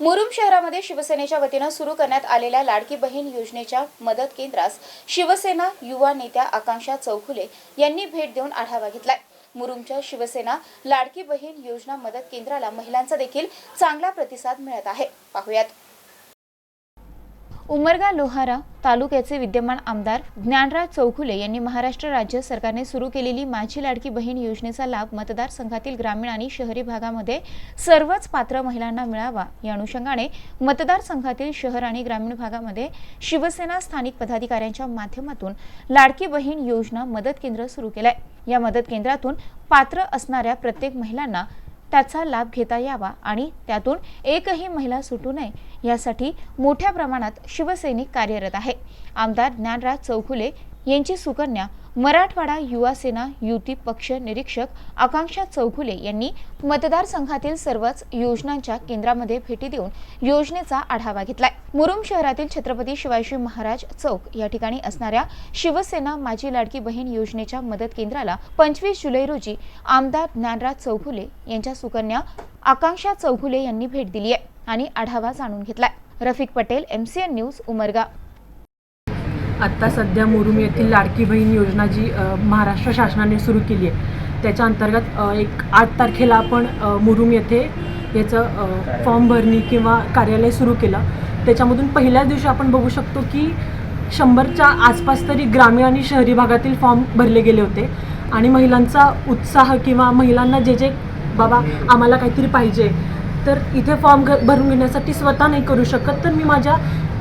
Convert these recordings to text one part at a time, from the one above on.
मुरुम शहरामध्ये शिवसेनेच्या वतीनं सुरू करण्यात आलेल्या लाडकी बहीण योजनेच्या मदत केंद्रास शिवसेना युवा नेत्या आकांक्षा चौखुले यांनी भेट देऊन आढावा घेतलाय. मुरुमच्या शिवसेना लाडकी बहीण योजना मदत केंद्राला महिलांचा देखील चांगला प्रतिसाद मिळत आहे. पाहुयात. उमरगा लोहारा तालुक्याचे विद्यमान आमदार ज्ञानराज चौखुले यांनी महाराष्ट्र राज्य सरकारने सुरू केलेली माझी लाडकी बहीण योजनेचा लाभ मतदारसंघातील ग्रामीण आणि शहरी भागामध्ये सर्वच पात्र महिलांना मिळावा या अनुषंगाने मतदारसंघातील शहर आणि ग्रामीण भागामध्ये शिवसेना स्थानिक पदाधिकाऱ्यांच्या माध्यमातून लाडकी बहीण योजना मदत केंद्र सुरू केलंय. या मदत केंद्रातून पात्र असणाऱ्या प्रत्येक महिलांना त्याचा लाभ घेता यावा आणि त्यातून एकही महिला सुटू नये यासाठी मोठ्या प्रमाणात शिवसैनिक कार्यरत आहे. आमदार ज्ञानराज चौखुले यांची सुकन्या मराठवाडा युवा सेना युती पक्ष निरीक्षक आकांक्षा चौघुले यांनी मतदारसंघातील सर्वच योजनांच्या केंद्रामध्ये भेटी देऊन योजनेचा आढावा घेतलाय. मुरुम शहरातील छत्रपती शिवाजी महाराज चौक या ठिकाणी असणाऱ्या शिवसेना माझी लाडकी बहीण योजनेच्या मदत केंद्राला पंचवीस जुलै रोजी आमदार ज्ञानराज चौघुले यांच्या सुकन्या आकांक्षा चौघुले यांनी भेट दिली आहे आणि आढावा जाणून घेतलाय. Rafiq Patel MCN news Umarga. आत्ता सध्या मुरुम येथील लाडकी बहीण योजना जी महाराष्ट्र शासनाने सुरू केली आहे त्याच्या अंतर्गत एक आठ तारखेला आपण मुरुम येथे याचं फॉर्म भरणी किंवा कार्यालय सुरू केलं. त्याच्यामधून पहिल्याच दिवशी आपण बघू शकतो की शंभरच्या आसपास तरी ग्रामीण आणि शहरी भागातील फॉर्म भरले गेले होते. आणि महिलांचा उत्साह किंवा महिलांना जे जे बाबा आम्हाला काहीतरी पाहिजे तर इथे फॉर्म घ भरून घेण्यासाठी स्वतः नाही करू शकत तर मी माझ्या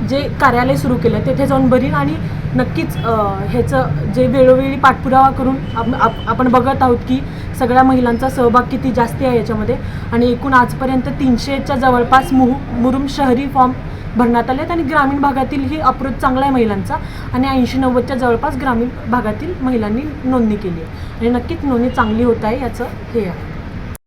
जे कार्यालय सुरू केलं तेथे जाऊन भरीन आणि नक्कीच ह्याचं जे वेळोवेळी पाठपुरावा करून आप- आप- आपण बघत आहोत की सगळ्या महिलांचा सहभाग किती जास्ती आहे याच्यामध्ये. आणि एकूण आजपर्यंत तीनशेच्या जवळपास मुह मुरुम शहरी फॉर्म भरण्यात आले आहेत आणि ग्रामीण भागातीलही अप्रोच चांगला आहे महिलांचा आणि ऐंशी नव्वदच्या जवळपास ग्रामीण भागातील महिलांनी नोंदणी केली आहे. आणि नक्कीच नोंदणी चांगली होत आहे याचं हे आहे.